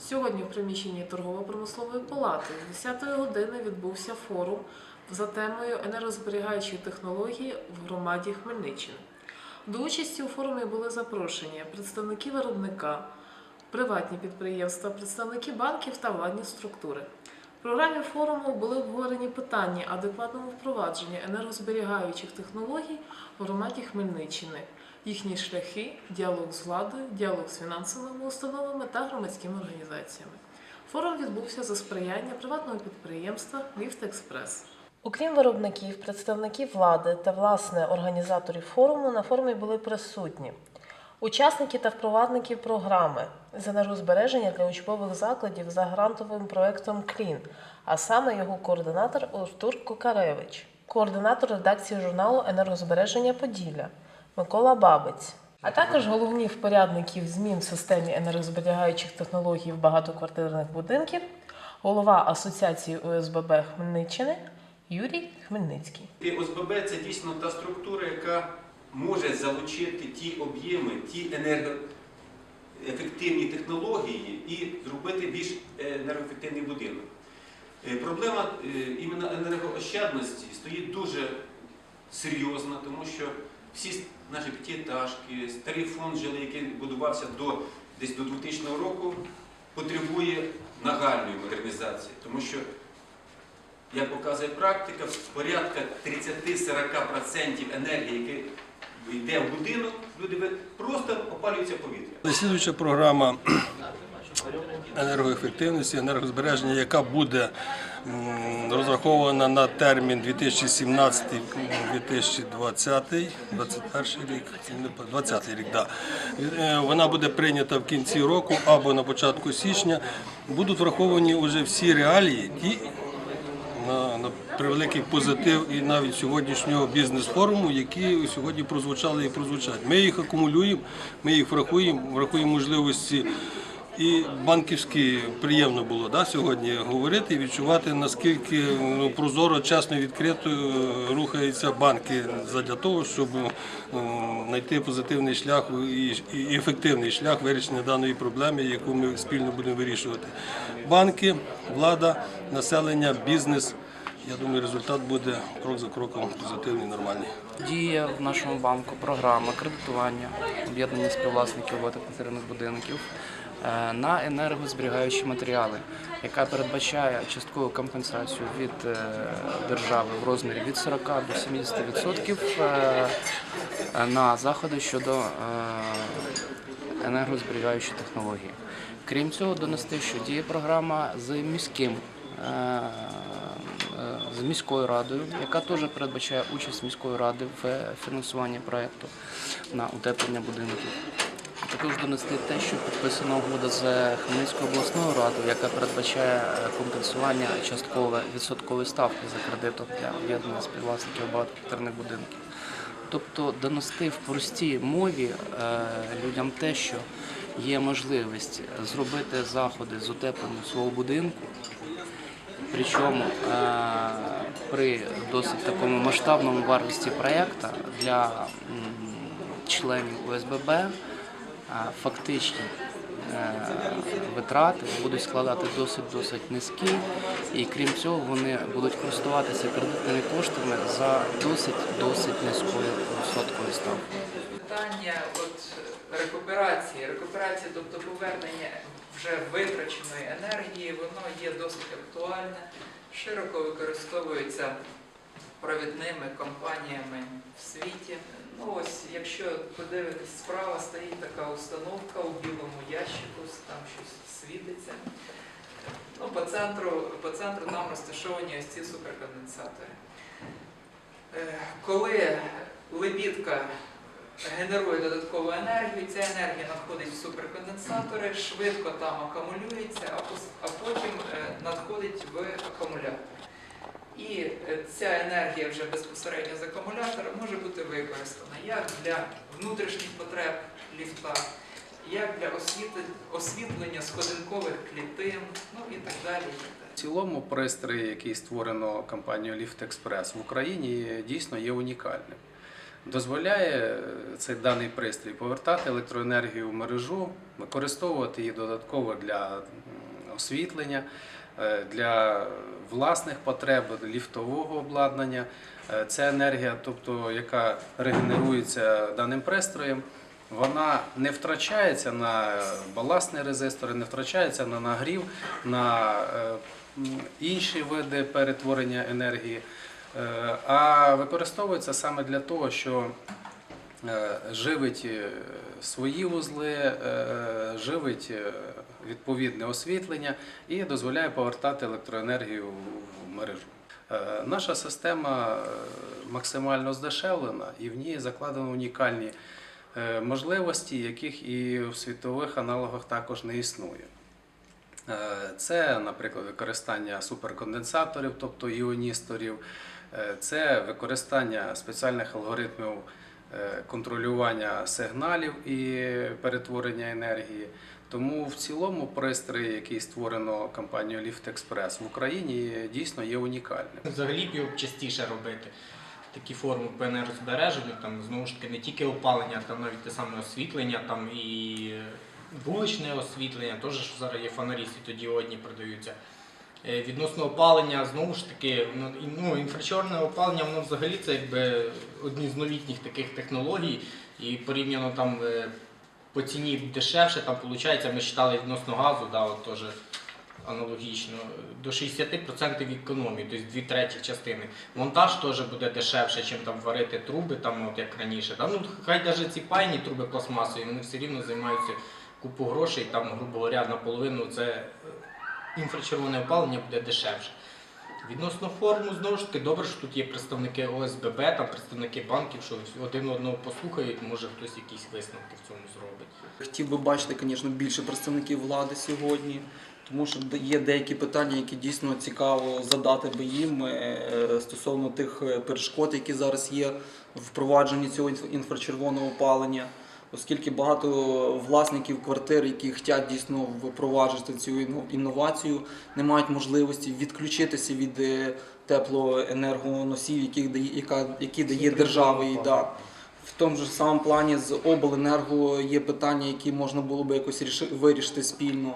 Сьогодні в приміщенні торгово-промислової палати з 10 години відбувся форум за темою енергозберігаючі технології в громаді Хмельниччини. До участі у форумі були запрошені представники виробника, приватні підприємства, представники банків та владні структури. В програмі форуму були обговорені питання адекватного впровадження енергозберігаючих технологій в громаді Хмельниччини, їхні шляхи, діалог з владою, діалог з фінансовими установами та громадськими організаціями. Форум відбувся за сприяння приватного підприємства Ліфт Експрес. Окрім виробників, представників влади та власне організаторів форуму на форумі були присутні учасники та впровадники програми з енергозбереження для учбових закладів за грантовим проектом КЛІН, а саме його координатор Артур Кокаревич, координатор редакції журналу Енергозбереження Поділля Микола Бабець. А також головні впорядників змін в системі енергозберігаючих технологій в багатоквартирних будинків, голова Асоціації ОСББ Хмельниччини Юрій Хмельницький. ОСББ це дійсно та структура, яка може залучити ті об'єми, ті енергоефективні технології і зробити більш енергоефективний будинок. Е, Проблема е, іменно енергоощадності стоїть дуже серйозна, тому що всі наші п'ятиэтажки, старий фонд жили, який будувався до, десь до 2000 року, потребує нагальної модернізації, тому що як показує практика, порядка 30-40% енергії, яка йде в будинок, люди просто опалюються повітря. Слідуюча програма енергоефективності, енергозбереження, яка буде розрахована на термін 2017-2020, 21 рік, не по- 20 рік, да. Е, Вона буде прийнята в кінці року або на початку січня. Будуть враховані вже всі реалії, ті, на, на превеликий позитив і навіть сьогоднішнього бізнес-форуму, які сьогодні прозвучали і прозвучать. Ми їх акумулюємо, ми їх врахуємо, врахуємо можливості. І банківські приємно було да, сьогодні говорити і відчувати, наскільки ну, прозоро, чесно, відкрито е, рухаються банки для того, щоб е, знайти позитивний шлях і, і ефективний шлях вирішення даної проблеми, яку ми спільно будемо вирішувати. Банки, влада, населення, бізнес. Я думаю, результат буде крок за кроком позитивний, нормальний. Діє в нашому банку програма кредитування об'єднання співвласників багатоквартирних будинків на енергозберігаючі матеріали, яка передбачає часткову компенсацію від е, держави в розмірі від 40 до 70% е, на заходи щодо е, енергозберігаючих технологій. Крім цього, донести, що діє програма з міським. е, е, з міською радою, яка теж передбачає участь міської ради в фінансуванні проєкту на утеплення будинків. Також донести те, що підписана угода з Хмельницькою обласною радою, яка передбачає е, компенсування часткове відсоткової ставки за кредитом для об'єднання співвласників багатоквартирних будинків. Тобто донести в простій мові е, людям те, що є можливість зробити заходи з утеплення свого будинку, Причому е, при досить такому масштабному вартості проєкту для членів ОСББ фактичні е, витрати будуть складати досить-досить низькі, і крім цього вони будуть користуватися кредитними коштами за досить-досить низькою відсотковою ставкою. питання от рекуперації, рекуперації, тобто повернення вже витраченої енергії, воно є досить актуальне, широко використовується провідними компаніями в світі. Ось, якщо подивитись справа, стоїть така установка у білому ящику, там щось світиться. Ну, по центру, по центру там розташовані ось ці суперконденсатори. Е, Коли лебідка генерує додаткову енергію, ця енергія надходить в суперконденсатори, швидко там акумулюється, а потім е, надходить в акумулятор. І е, ця енергія вже безпосередньо з акумулятора може бути використана як для внутрішніх потреб ліфта, як для освітлення, сходинкових клітин, ну і так далі. В цілому пристрій, який створено компанією Lift Express в Україні, дійсно є унікальним. дозволяє е, цей даний пристрій повертати електроенергію в мережу, використовувати її додатково для освітлення, для власних потреб, ліфтового обладнання. Е, Ця енергія, тобто яка регенерується даним пристроєм, вона не втрачається на баластні резистори, не втрачається на нагрів, на е, інші види перетворення енергії, е, а використовується саме для того, що е, живить е, свої вузли, е, живить е, відповідне освітлення і дозволяє повертати електроенергію в мережу. Е, Наша система е, максимально здешевлена і в ній закладено унікальні е, можливості, яких і в світових аналогах також не існує. Е, Це, наприклад, використання суперконденсаторів, тобто іоністорів, Е, це використання спеціальних алгоритмів е, контролювання сигналів і перетворення енергії. Тому в цілому пристрій, який створено компанією Lift Express в Україні, дійсно є унікальним. Взагалі його частіше робити. Такі форми по енергозбереженню, там знову ж таки не тільки опалення, там навіть те саме освітлення, там і вуличне освітлення, теж зараз є фонарі світодіодні продаються. Е, Відносно опалення, знову ж таки, ну, інфрачорне опалення, воно взагалі це якби одні з новітніх таких технологій. І порівняно там е, по ціні дешевше, там виходить, ми читали відносно газу, да, от теж аналогічно, до 60% економії, тобто дві треті частини. Монтаж теж буде дешевше, ніж там варити труби, там, от як раніше. Да? Ну, хай навіть ці пайні труби пластмасові, вони все рівно займаються купу грошей, там, грубо говоря, наполовину це е, інфрачервоне опалення буде дешевше. Відносно форму, знову ж таки, добре, що тут є представники ОСББ, там представники банків, що один одного послухають, може хтось якісь висновки в цьому зробить. Хотів би бачити, звісно, більше представників влади сьогодні, тому що є деякі питання, які дійсно цікаво задати би їм е, стосовно тих е, перешкод, які зараз є в впровадженні цього інф- інфрачервоного опалення. Оскільки багато власників квартир, які хочуть дійсно впроваджувати цю інновацію, не мають можливості відключитися від е, теплоенергоносів, яких дає, яка, які дає держава. І, да. В тому ж самому плані з обленерго є питання, які можна було би якось ріши- вирішити спільно.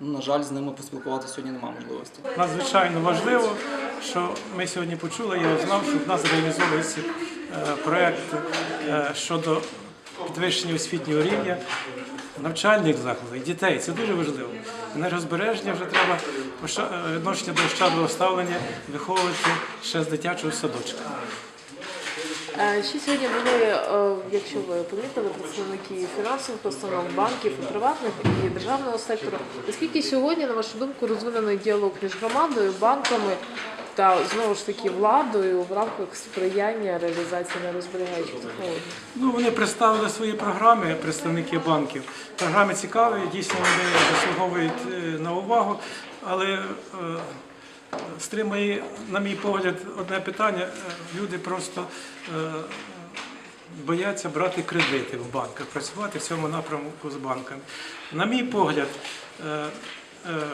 Ну, на жаль, з ними поспілкуватися сьогодні немає можливості. Надзвичайно важливо, що ми сьогодні почули, я знав, що в нас реалізовується е, проєкт е, щодо підвищення освітнього рівня навчальних закладів, дітей. Це дуже важливо. Енергозбереження вже треба е, відношення до ощадливого ставлення виховувати ще з дитячого садочка. Е, Ще сьогодні були, е, якщо ви помітили, представники фінансових установ, банків, і приватних і державного сектору. Наскільки сьогодні, на вашу думку, розвинений діалог між громадою, банками та знову ж таки владою в рамках сприяння реалізації нерозберігаючих технологій? Ну, вони представили свої програми, представники банків. Програми цікаві, дійсно вони заслуговують е, на увагу, але е, стримує, на мій погляд, одне питання. Е, Люди просто бояться брати кредити в банках, працювати в цьому напрямку з банками. На мій погляд,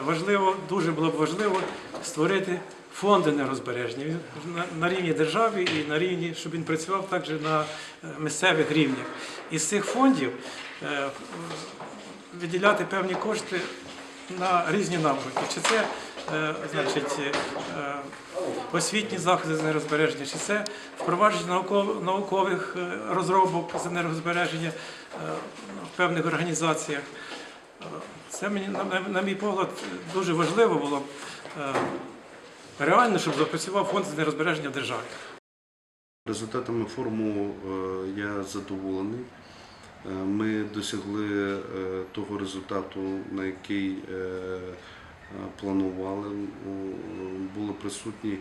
важливо, дуже було б важливо створити фонди нерозбереження Він на, рівні держави і на рівні, щоб він працював також на е, місцевих рівнях. Із цих фондів е, виділяти певні кошти на різні напрямки. Чи це е, значить, освітні заходи з енергозбереження, чи це впровадження науков- наукових розробок з енергозбереження е, в певних організаціях. Це мені, на, мій погляд, дуже важливо було реально, щоб запрацював фонд з енергозбереження в державі. Результатами форуму е, я задоволений. Е, Ми досягли е, того результату, на який планували. Були присутні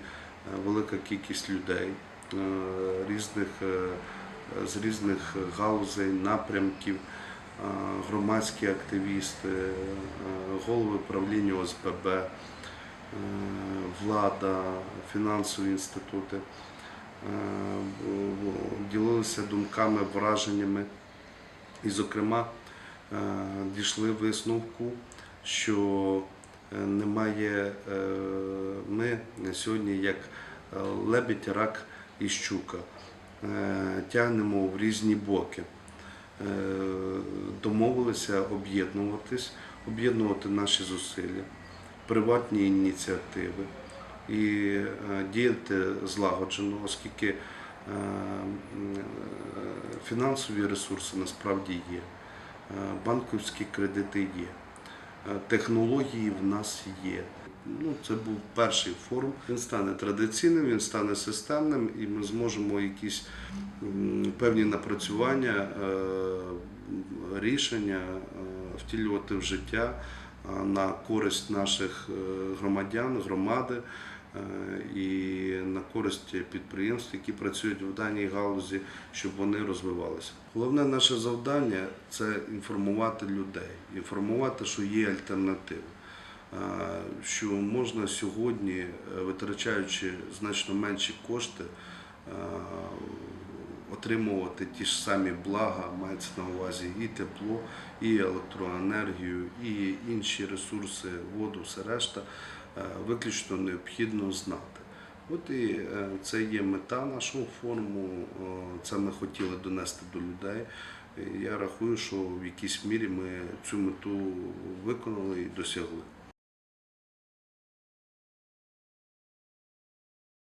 велика кількість людей різних, з різних галузей, напрямків, громадські активісти, голови правління ОСББ, влада, фінансові інститути. Е, ділилися думками, враженнями. І, зокрема, е, дійшли висновку, що е, немає ми сьогодні як е, лебідь, рак і щука. е, тягнемо в різні боки. Е, Домовилися об'єднуватись, об'єднувати наші зусилля, приватні ініціативи і е, діяти злагоджено, оскільки е, фінансові ресурси насправді є, е, банківські кредити є, технології в нас є. Ну, це був перший форум. Він стане традиційним, він стане системним, і ми зможемо якісь певні напрацювання, рішення втілювати в життя на користь наших е, громадян, громади е, і на користь підприємств, які працюють в даній галузі, щоб вони розвивалися. Головне наше завдання це інформувати людей, інформувати, що є альтернатива. Е, Що можна сьогодні, витрачаючи значно менші кошти, отримувати ті ж самі блага, мається на увазі і тепло, і електроенергію, і інші ресурси, воду, все решта, е, виключно необхідно знати. От і е, це є мета нашого форуму, е, це ми хотіли донести до людей. Я рахую, що в якійсь мірі ми цю мету виконали і досягли.